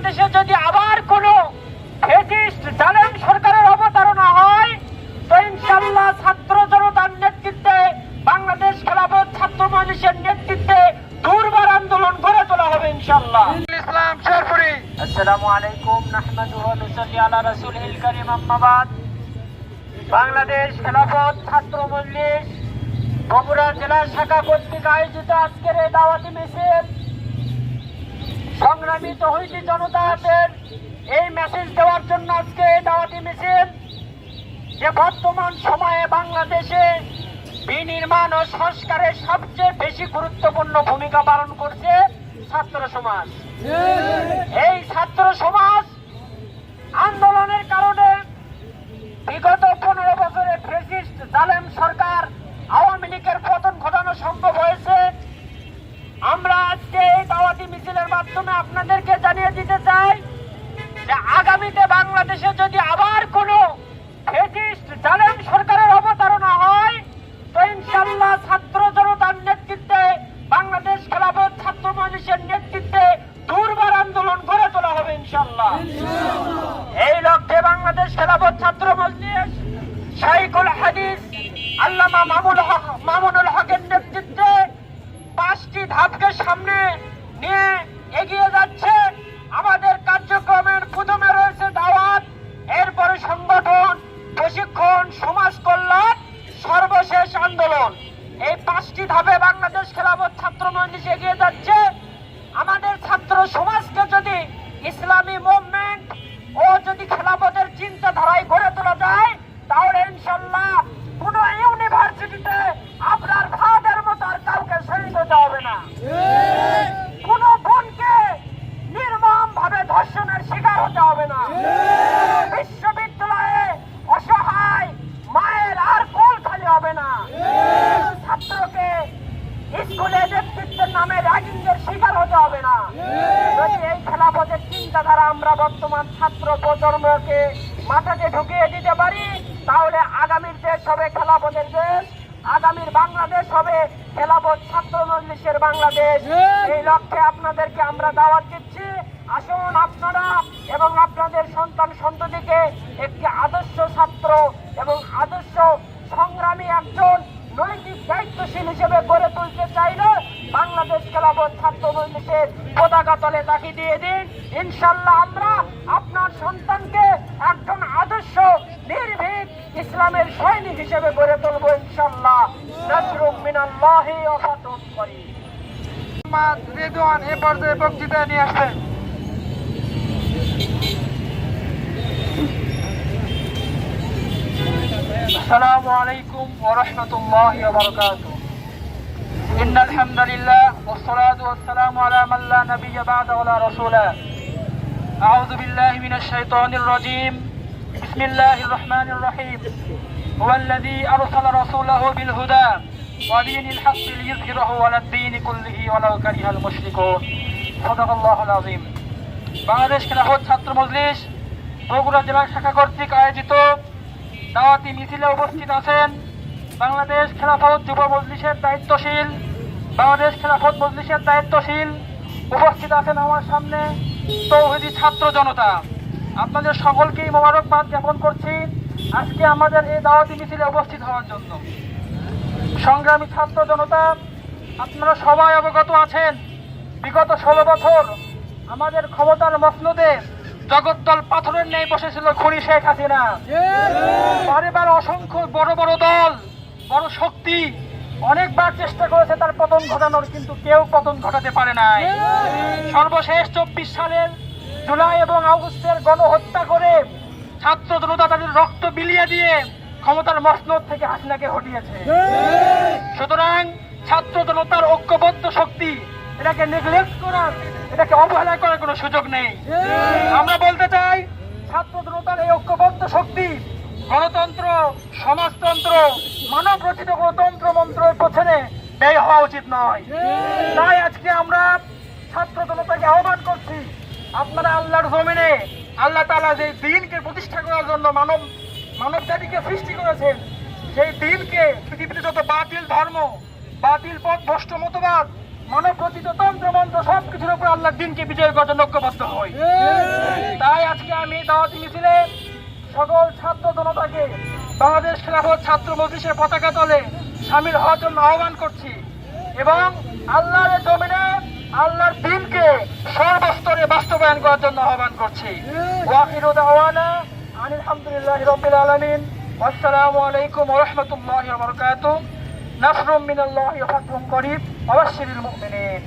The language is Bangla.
বাংলাদেশে যদি আবার কোন সরকারের অবতারণা হয় তো ইনশাল্লাহ ছাত্র জনতার নেতৃত্বে বাংলাদেশ খেলাফত ছাত্র মানুষের নেতৃত্বে দুর্বার আন্দোলন গড়ে তোলা হবে ইনশাল্লাহ ইসলাম শেরপুরি। আসসালামু আলাইকুম আলা রাসূলিল কারীম আম্মাবাদ বাংলাদেশ খেলাফত ছাত্র মজলিস বগুড়া জেলা শাখা কর্তৃক আয়োজিত আজকের এই দাওয়াতি মিছিল সংগ্রামী তহিদি জনতাদের এই মেসেজ দেওয়ার জন্য আজকে দাওয়াতি মিছিল যে বর্তমান সময়ে বাংলাদেশে বিনির্মাণ ও সংস্কারে সবচেয়ে বেশি গুরুত্বপূর্ণ ভূমিকা পালন করছে ছাত্র সমাজ। এই ছাত্র সমাজ আন্দোলনের কারণে বিগত পনেরো বছরে ফেসিস্ট জালেম সরকার আওয়ামী লীগের পতন ঘটানো সম্ভব হয়েছে। মিছিলের মাধ্যমে আপনাদেরকে জানিয়ে দিতে চাই যে আগামীতে বাংলাদেশে যদি আবার কোনো জালেম সরকারের অবতারণা হয়, তো ইনশাল্লাহ ছাত্র জনতার নেতৃত্বে, বাংলাদেশ খেলাফত ছাত্র মজলিসের নেতৃত্বে দুর্বার আন্দোলন গড়ে তোলা হবে ইনশাল্লাহ এই লক্ষ্যে বাংলাদেশ খেলাফত ছাত্র মজলিস শাইকুল হাদিস আল্লামা মামুল হক মামুনুল হকের নেতৃত্বে পাঁচটি ধাপকে সামনে নিয়ে এগিয়ে যাচ্ছে। আমাদের কার্যক্রমের প্রথমে রয়েছে দাওয়াত। এরপরে সংগঠন, প্রশিক্ষণ, সমাজ কল্যাণ, সর্বশেষ আন্দোলন। এই পাঁচটি ধাপে বাংলাদেশ খেলাফত ছাত্র মজলিস এগিয়ে যাচ্ছে। আমাদের ছাত্র সমাজকে যদি ইসলামী মুভমেন্ট ও যদি খেলাফতের চিন্তাধারায় গড়ে তোলা যায়, তাহলে ইনশাল্লাহ কোন ইউনিভার্সিটিতে আপনার ফাদের মতো আর কাউকে শহীদ হতে হবে না। হবে না। বিশ্ববিদ্যালয়ে অসহায় মায়ের আর কোল খালি হবে না। ছাত্রকে স্কুলে নেতৃত্বের নামে র্যাগিংয়ের শিকার হতে হবে না। যদি এই খেলাফতের চিন্তাধারা আমরা বর্তমান ছাত্র প্রজন্মকে মাথাতে ঢুকিয়ে দিতে পারি, তাহলে আগামীর দেশ হবে খেলাফতের দেশ, আগামীর বাংলাদেশ হবে খেলাফত ছাত্র মজলিসের বাংলাদেশ। এই লক্ষ্যে আপনাদেরকে আমরা দাওয়াত দিচ্ছি। আসুন আপনারা এবং আপনাদের সন্তান সন্ততিকে একটি আদর্শ ছাত্র এবং আদর্শ সংগ্রামী একজন নৈতিক দায়িত্বশীল হিসেবে গড়ে তুলতে চাইলে বাংলাদেশ খেলাফত ছাত্র মজলিসের পতাকা তলে তাকে দিয়ে দিন। ইনশাল্লাহ আমরা আপনার সন্তানকে একজন আদর্শ, নির্ভীক ইসলামের সৈনিক হিসেবে গড়ে তুলব ইনশাল্লাহ নজরুম মিনাল্লাহি ওয়া ফাতুন করি রেদওয়ান এ পর্যায়ে বক্তৃতা নিয়ে আসবেন। السلام عليكم ورحمة الله وبركاته إن الحمد لله والصلاة والسلام على من لا نبي بعد ولا رسول أعوذ بالله من الشيطان الرجيم بسم الله الرحمن الرحيم هو الذي أرسل رسوله بالهدى ودين الحق ليظهره على الدين كله ولو كره المشركون صدق الله العظيم বাংলাদেশ খেলাফত ছাত্র মজলিস বগুড়া জেলা শাখা কর্তৃক আয়োজিত দাওয়াতি মিছিলে উপস্থিত আছেন বাংলাদেশ খেলাফত যুব মজলিসের দায়িত্বশীল, বাংলাদেশ খেলাফত মজলিসের দায়িত্বশীল উপস্থিত আছেন আমার সামনে তৌহিদি ছাত্র জনতা। আপনাদের সকলকেই মোবারকবাদ জ্ঞাপন করছি আজকে আমাদের এই দাওয়াতি মিছিলে উপস্থিত হওয়ার জন্য। সংগ্রামী ছাত্র জনতা, আপনারা সবাই অবগত আছেন। বিগত ষোলো বছর আমাদের ক্ষমতার মসনদে জগদ্দল পাথরের নেই বসেছিল খুনি শেখ হাসিনা। বারেবার অসংখ্য বড় বড় দল, বড় শক্তি অনেকবার চেষ্টা করেছে তার পতন ঘটানোর, কিন্তু কেউ পতন ঘটাতে পারে নাই। সর্বশেষ চব্বিশ সালের জুলাই এবং আগস্টের গণহত্যা করে ছাত্র জনতা তাদের রক্ত বিলিয়ে দিয়ে ক্ষমতার মসনদ থেকে হাসিনাকে হটিয়েছে। সুতরাং ছাত্র জনতার ঐক্যবদ্ধ শক্তি এটাকে নেগলেক্ট করার এটাকে অবহেলা করার কোনো সুযোগ নেই। আমরা বলতে চাই ছাত্র জনতার এই ঐক্যবদ্ধ শক্তি গণতন্ত্র সমাজতন্ত্র মানব রচিত গণতন্ত্র মন্ত্রের পেছনে ব্যয় হওয়া উচিত নয়। তাই আজকে আমরা ছাত্র জনতাকে আহ্বান করছি আপনারা আল্লাহর জমিনে আল্লাহ তাআলা যে দিনকে প্রতিষ্ঠা করার জন্য মানব মানব জাতিকে সৃষ্টি করেছেন সেই দিনকে পৃথিবীতে যত বাতিল ধর্ম বাতিল পথ ভ্রষ্ট মতবাদ মানব রচিত চূড়ান্ত সবকিছুর উপর আল্লাহ দিনকে বিজয় করতে লক্ষ্যবদ্ধ হই। তাই আজকে আমি দাওয়াতি মিছিলে সকল ছাত্র জনতাকে, বাংলাদেশ খেলাফত ছাত্র মজলিসের পতাকা তলে সামিল হওয়ার জন্য আহ্বান করছি এবং আল্লাহর জমিনে আল্লাহর দিনকে সর্বস্তরে বাস্তবায়ন করার জন্য আহ্বান করছি। ওয়াকিরু দাওয়ানা আলহামদুলিল্লাহ রবিল আলমিন। আসসালামু আলাইকুম রহমতুল্লাহ বরকাত নাসরুম মিনাল্লাহ ফাতহুম করিব। অবশ্যিল মুমিনিন।